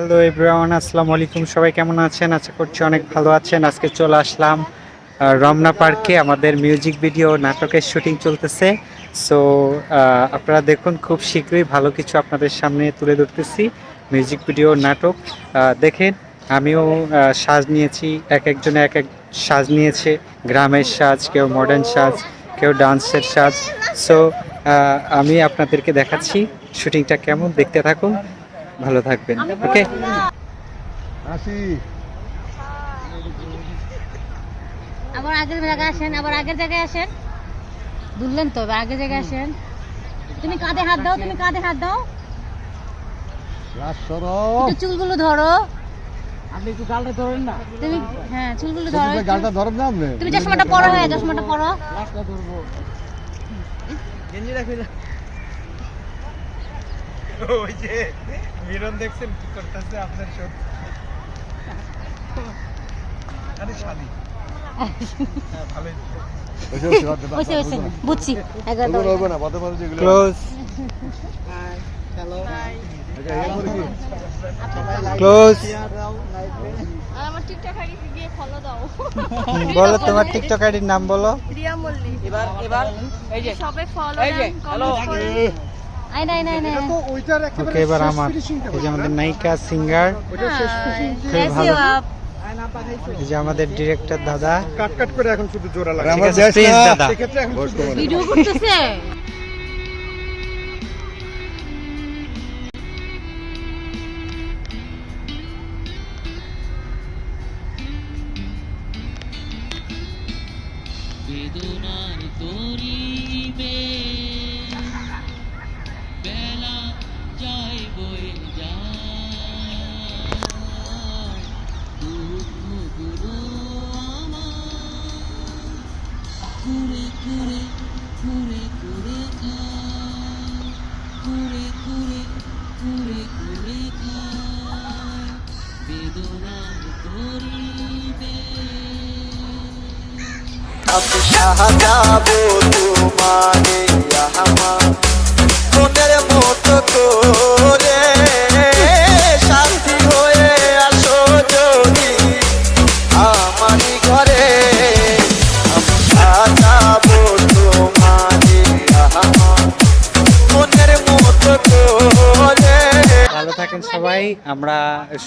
Hello everyone, আসসালামু আলাইকুম। সবাই কেমন আছেন? আশা করছি অনেক ভালো আছেন। আজকে চলে আসলাম রমনা পার্কে। আমাদের মিউজিক ভিডিও, নাটকের শুটিং চলতেছে। সো আপনারা দেখুন, খুব শীঘ্রই ভালো কিছু আপনাদের সামনে তুলে ধরতেছি। মিউজিক ভিডিও, নাটক। দেখেন, আমিও সাজ নিয়েছি। এক একজনে এক এক সাজ নিয়েছে। গ্রামের সাজ, কেউ মডার্ন সাজ, কেউ ডান্সের সাজ। সো আমি আপনাদেরকে দেখাচ্ছি শুটিংটা কেমন। দেখতে থাকুন। ভালো থাকবেন ওকে আসি। আবার আগের জায়গায় আসেন আবার আগের জায়গায় আসেন। দুললেন তো আগের জায়গায় আসেন। তুমি কাঁধে হাত দাও তুমি কাঁধে হাত দাও। চুলগুলো ধরো। আপনি একটু গালটা ধরেন না। তুমি হ্যাঁ চুলগুলো ধরো গালটা ধরেন না আপনি? তুমি চশমাটা পরো হ্যাঁ চশমাটা পরো। লাস্টটা ধরবো। গেঞ্জি রাখবি ওই যে মিরন দেখছেন কি করতেছে আপনার সব? আরে শালি। বুঝছি ক্লোজ ক্লোজ আমার টিকটক আইডি গিয়ে ফলো দাও। বলো তোমার টিকটক আইডির নাম বলো। রিয়া মল্লিক। এবার এবার এই যে। সবাই ফলো দেন কমেন্ট করেন ওকে এবার আমার এই যে আমাদের নায়িকা সিঙ্গার খুব ভালো। এই যে আমাদের ডিরেক্টর দাদা। কাট কাট করে এখন শুধু জোড়া আমার। দাদা। ভিডিও করতেছে। বেদনার কুড়ে কুড়ে কুড়ে কুড়ে খায় কুড়ে কুড়ে কুড়ে কুড়ে খায় বেদনার তরিবে আমি সাহাযাবো তোমারে আমার মনের থাকেন সবাই, আমরা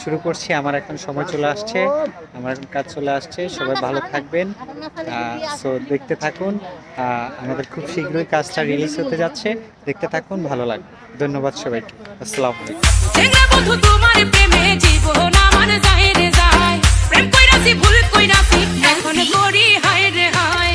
শুরু করছি। আমার এখন সময় চলে আসছে। আমার এখন কাজ চলে আসছে। সবাই ভালো থাকবেন। সো দেখতে থাকুন। আমাদের খুব শীঘ্রই কাজটা রিলিজ হতে যাচ্ছে। দেখতে থাকুন, ভালো লাগবে। ধন্যবাদ সবাইকে। আসসালামু আলাইকুম।